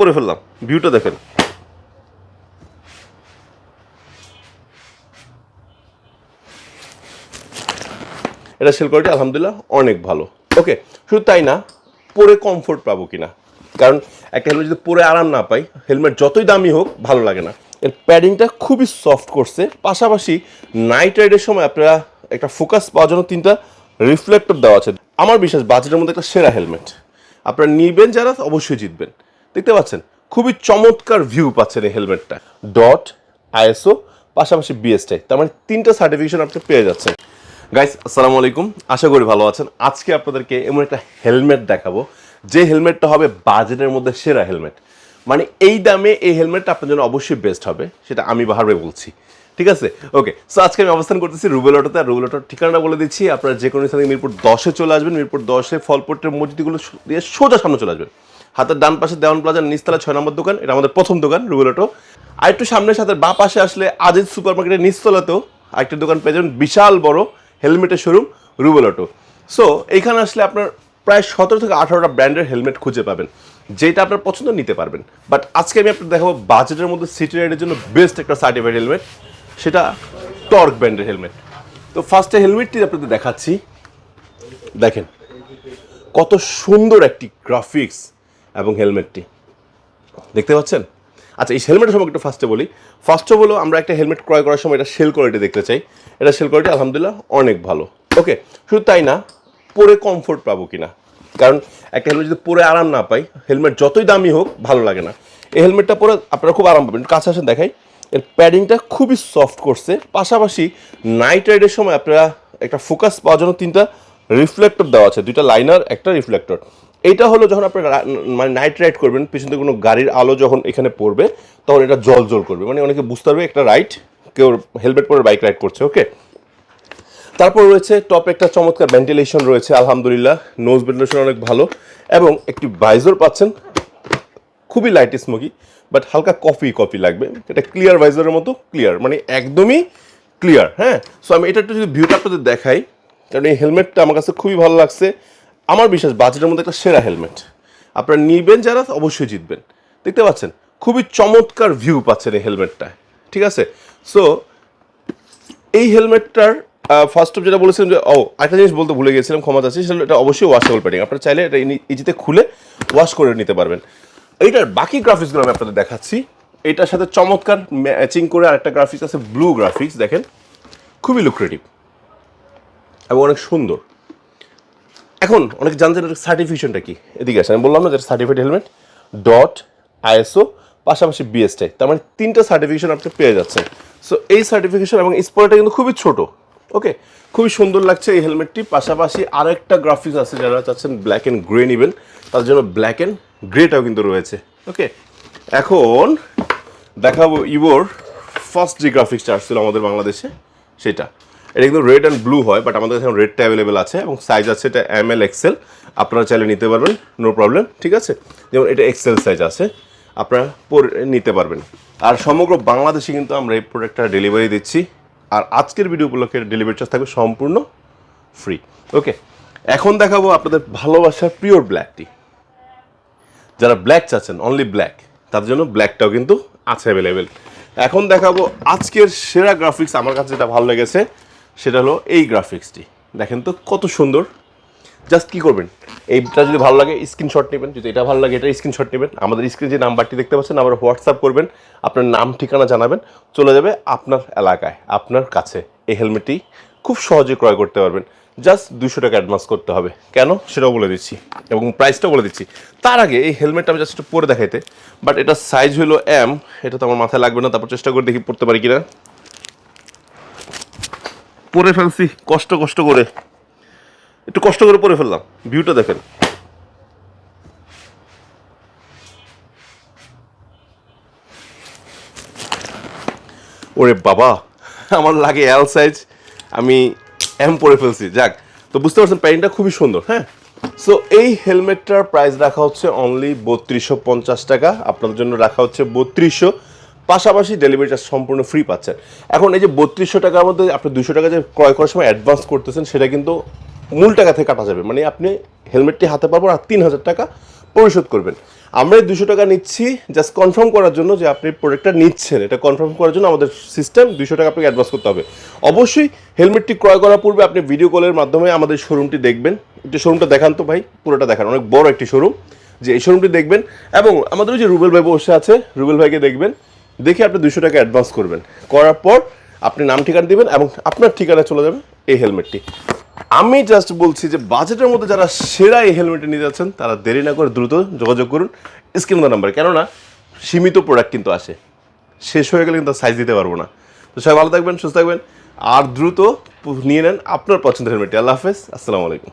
করে ফেললাম। ভিউটা দেখেন। এটা সেল কোয়ালিটি আলহামদুলিল্লাহ অনেক ভালো। ওকে শুধু তাই না, পরে কমফোর্ট পাবো কিনা? কারণ একটা হেলমেট যদি পরে আরাম না পাই হেলমেট যতই দামি হোক, ভালো লাগে না। এর প্যাডিংটা খুবই সফট করছে। পাশাপাশি নাইট রাইডের সময় আপনারা একটা ফোকাস পাওয়ার জন্য তিনটা রিফ্লেক্টর দেওয়া আছে। আমার বিশ্বাস বাজেটের মধ্যে একটা সেরা হেলমেট আপনারা নিবেন যারা, অবশ্যই জিতবেন। দেখতে পাচ্ছেন, খুবই চমৎকার ভিউ পাচ্ছেন এই হেলমেটটা ডট আইএসও পাশাপাশি বিএসটাই তার মানে তিনটা সার্টিফিকেশন আপনি পেয়ে যাচ্ছেন। গাইস আসসালামু আলাইকুম, আশা করি ভালো আছেন। আজকে আপনাদেরকে এমন একটা হেলমেট দেখাবো, যে হেলমেটটা হবে বাজেটের মধ্যে সেরা হেলমেট মানে এই দামে এই হেলমেটটা আপনার জন্য অবশ্যই বেস্ট হবে, সেটা আমি বাহারে বলছি। ঠিক আছে? ওকে সো আজকে আমি অবস্থান করতেছি রুবেল অটোতে। আর রুবেল অটোর ঠিকানাটা বলে দিচ্ছি, আপনারা যে কোনো স্থানে মিরপুর দশে চলে আসবেন। মিরপুর দশে ফলপট্টের মসজিদগুলো দিয়ে সোজা সামনে চলে আসবেন। হাতের ডান পাশে দেওয়ান প্লাজার নিচতলা ছয় নম্বর দোকান, এটা আমাদের প্রথম দোকান রুবেল অটো আর একটু সামনের সাথে বা পাশে আসলে আজিজ সুপার মার্কেটের নিচতলাতেও আরেকটা দোকান পেয়ে যাবেন বিশাল বড় হেলমেটের শোরুম রুবেল অটো সো এইখানে আসলে আপনার প্রায় সতেরো থেকে আঠারোটা ব্র্যান্ডের হেলমেট খুঁজে পাবেন, যেটা আপনার পছন্দ নিতে পারবেন। বাট আজকে আমি আপনার দেখাবো বাজেটের মধ্যে সিটি রাইডের জন্য বেস্ট একটা সার্টিফাইড হেলমেট সেটা টর্ক ব্র্যান্ডের হেলমেট তো ফার্স্টে হেলমেটটি আপনাদের দেখাচ্ছি। দেখেন, কত সুন্দর একটি গ্রাফিক্স এবং হেলমেটটি। দেখতে পাচ্ছেন? আচ্ছা এই হেলমেটের সময় একটু ফার্স্টে বলি। ফার্স্টে বলো আমরা একটা হেলমেট ক্রয় করার সময় এটা সেল কোয়ালিটি দেখতে চাই। এটা সেল কোয়ালিটি আলহামদুলিল্লাহ অনেক ভালো। ওকে শুধু তাই না, পরে কমফোর্ট পাবো কিনা? কারণ একটা হেলমেট যদি পরে আরাম না পাই হেলমেট যতই দামি হোক, ভালো লাগে না। এই হেলমেটটা পরে আপনারা খুব আরাম পাবেন। কাছে আসেন, দেখাই। এর প্যাডিংটা খুবই সফট করছে। পাশাপাশি নাইট রাইডের সময় আপনারা একটা ফোকাস পাওয়ার জন্য তিনটা রিফ্লেক্টর দেওয়া আছে, দুইটা লাইনার একটা রিফ্লেক্টর এইটা হলো যখন আপনি মানে নাইট রাইড করবেন, পিছন থেকে কোনো গাড়ির আলো যখন এখানে পড়বে, তখন এটা জল জল করবে। মানে অনেকে বুঝতে পারবে একটা রাইড কেউ হেলমেট পরে বাইক রাইড করছে ওকে তারপর রয়েছে টপ একটা চমৎকার ভেন্টিলেশন রয়েছে, আলহামদুলিল্লাহ নোজ ভেন্টিলেশন অনেক ভালো, এবং একটি ভাইজর পাচ্ছেন, খুবই লাইট স্মোকি বাট হালকা কফি কফি লাগবে। এটা ক্লিয়ার ভাইজারের মতো ক্লিয়ার মানে একদমই ক্লিয়ার হ্যাঁ? সো আমি এটা একটু যদি ভিউটা আপনাদের দেখাই কারণ এই হেলমেটটা আমার কাছে খুবই ভালো লাগছে। আমার বিশ্বাস বাজেটের মধ্যে একটা সেরা হেলমেট। আপনারা নিবেন যারা, অবশ্যই জিতবেন। দেখতে পাচ্ছেন, খুবই চমৎকার ভিউ পাচ্ছেন এই হেলমেটটা ঠিক আছে? সো এই হেলমেটটার ফার্স্ট অফ যেটা বলেছিলাম যে, ও একটা জিনিস বলতে ভুলে গেছিলাম ক্ষমা চাচ্ছি, সেটা এটা অবশ্যই ওয়াশেবল প্যাডিং আপনারা চাইলে এটা ইজিতে খুলে ওয়াশ করে নিতে পারবেন। এইটার বাকি গ্রাফিক্সগুলো আমি আপনাদের দেখাচ্ছি। এটার সাথে চমৎকার ম্যাচিং করে আরেকটা গ্রাফিক্স আছে ব্লু গ্রাফিক্স দেখেন। খুবই লুক্রেটিভ এবং অনেক সুন্দর। এখন অনেক জানতে সার্টিফিকেশনটা কি? এদিকে আসে আমি বললাম না যে সার্টিফাইড হেলমেট ডট আইএসও পাশাপাশি বিএসটাই তার মানে তিনটা সার্টিফিকেশন আপনি পেয়ে যাচ্ছেন। সো এই সার্টিফিকেশন এবং স্পটটা কিন্তু খুবই ছোট ওকে খুবই সুন্দর লাগছে এই হেলমেটটি পাশাপাশি আরেকটা গ্রাফিক্স আছে যারা চাচ্ছেন ব্ল্যাক অ্যান্ড গ্রে নেবেন, তার জন্য ব্ল্যাক অ্যান্ড গ্রেটাও কিন্তু রয়েছে ওকে এখন দেখাবো ইভোর ফার্স্ট যে গ্রাফিক্সটা আসছিল আমাদের বাংলাদেশে, সেটা। এটা কিন্তু রেড অ্যান্ড ব্লু হয় বাট আমাদের এখন রেডটা অ্যাভেলেবেল আছে এবং সাইজ আছে এটা এম এল এক্সেল আপনারা চাইলে নিতে পারবেন নো প্রবলেম ঠিক আছে? যেমন এটা এক্সেল সাইজ আছে, আপনারা পরে, নিতে পারবেন। আর সমগ্র বাংলাদেশে কিন্তু আমরা এই প্রোডাক্টটা ডেলিভারি দিচ্ছি, আর আজকের ভিডিও উপলক্ষে ডেলিভারি চার্জ থাকবে সম্পূর্ণ ফ্রি ওকে এখন দেখাবো আপনাদের ভালোবাসার পিওর ব্ল্যাকটি যারা ব্ল্যাক চাচ্ছেন অনলি ব্ল্যাক তাদের জন্য ব্ল্যাকটাও কিন্তু আছে অ্যাভেলেবেল এখন দেখাবো আজকের সেরা গ্রাফিক্স আমার কাছে যেটা ভালো লেগেছে সেটা হলো এই গ্রাফিক্সটি দেখেন তো কত সুন্দর। জাস্ট কি করবেন? এইটা যদি ভালো লাগে স্ক্রিনশট নেবেন। যদি এটা ভালো লাগে, এটা স্ক্রিনশট নেবেন। আমাদের স্ক্রিনে যে নাম্বারটি দেখতে পাচ্ছেন আবার হোয়াটসঅ্যাপ করবেন। আপনার নাম, ঠিকানা জানাবেন। চলে যাবে আপনার এলাকায়, আপনার কাছে। এই হেলমেটটি খুব সহজে ক্রয় করতে পারবেন। জাস্ট দুশো টাকা অ্যাডভান্স করতে হবে। কেন? সেটাও বলে দিচ্ছি। এবং প্রাইসটাও বলে দিচ্ছি। তার আগে এই হেলমেটটা আমি জাস্ট একটু পরে দেখাইতে। বাট এটা সাইজ হলো এম এটা তো আমার মাথায় লাগবে না, তারপর চেষ্টা করে দেখি পড়তে পারি কিনা। পরে ফেলছি, কষ্ট কষ্ট করে। একটু কষ্ট করে পরে ফেললাম ভিউটা দেখেন। ওরে বাবা, আমার লাগে এল সাইজ আমি এম পরে ফেলছি। যাক, তো বুঝতে পারছেন প্যান্টটা খুবই সুন্দর হ্যাঁ? সো এই হেলমেটটার প্রাইস রাখা হচ্ছে অনলি বত্রিশশো পঞ্চাশ টাকা, আপনাদের জন্য রাখা হচ্ছে বত্রিশশো। পাশাপাশি ডেলিভারি চার্জ সম্পূর্ণ ফ্রি পাচ্ছেন এখন এই যে বত্রিশশো টাকার মধ্যে আপনি দুশো টাকা যে ক্রয় করার সময় অ্যাডভান্স করতেছেন, সেটা কিন্তু মূল টাকা থেকে কাটা যাবে। মানে আপনি হেলমেটটি হাতে পাবেন আর তিন হাজার টাকা পরিশোধ করবেন। আমরা এই দুশো টাকা নিচ্ছি জাস্ট কনফার্ম করার জন্য যে আপনি প্রোডাক্টটা নিচ্ছেন। এটা কনফার্ম করার জন্য আমাদের সিস্টেম দুশো টাকা আপনাকে অ্যাডভান্স করতে হবে। অবশ্যই হেলমেটটি ক্রয় করার পূর্বে আপনি ভিডিও কলের মাধ্যমে আমাদের শোরুমটি দেখবেন। একটু শোরুমটা দেখান তো ভাই, পুরোটা দেখান। অনেক বড় একটি শোরুম যে এই শোরুমটি দেখবেন। এবং আমাদের যে রুবেল ভাই বসে আছে, রুবেল ভাইকে দেখবেন। দেখে আপনি দুশো টাকা অ্যাডভান্স করবেন। করার পর আপনি নাম ঠিকানা দিবেন এবং আপনার ঠিকানায় চলে যাবে এই হেলমেটটি আমি জাস্ট বলছি যে বাজেটের মধ্যে যারা সেরা এই হেলমেটে নিয়ে যাচ্ছেন, তারা দেরি না করে দ্রুত যোগাযোগ করুন। স্ক্রিন নাম্বার কেননা সীমিত প্রোডাক্ট কিন্তু আসে। শেষ হয়ে গেলে কিন্তু সাইজ দিতে পারব না। তো সবাই ভালো থাকবেন, সুস্থ থাকবেন। আর দ্রুত নিয়ে নেন আপনার পছন্দের হেলমেটটি আল্লাহ হাফেজ। আসসালামু আলাইকুম।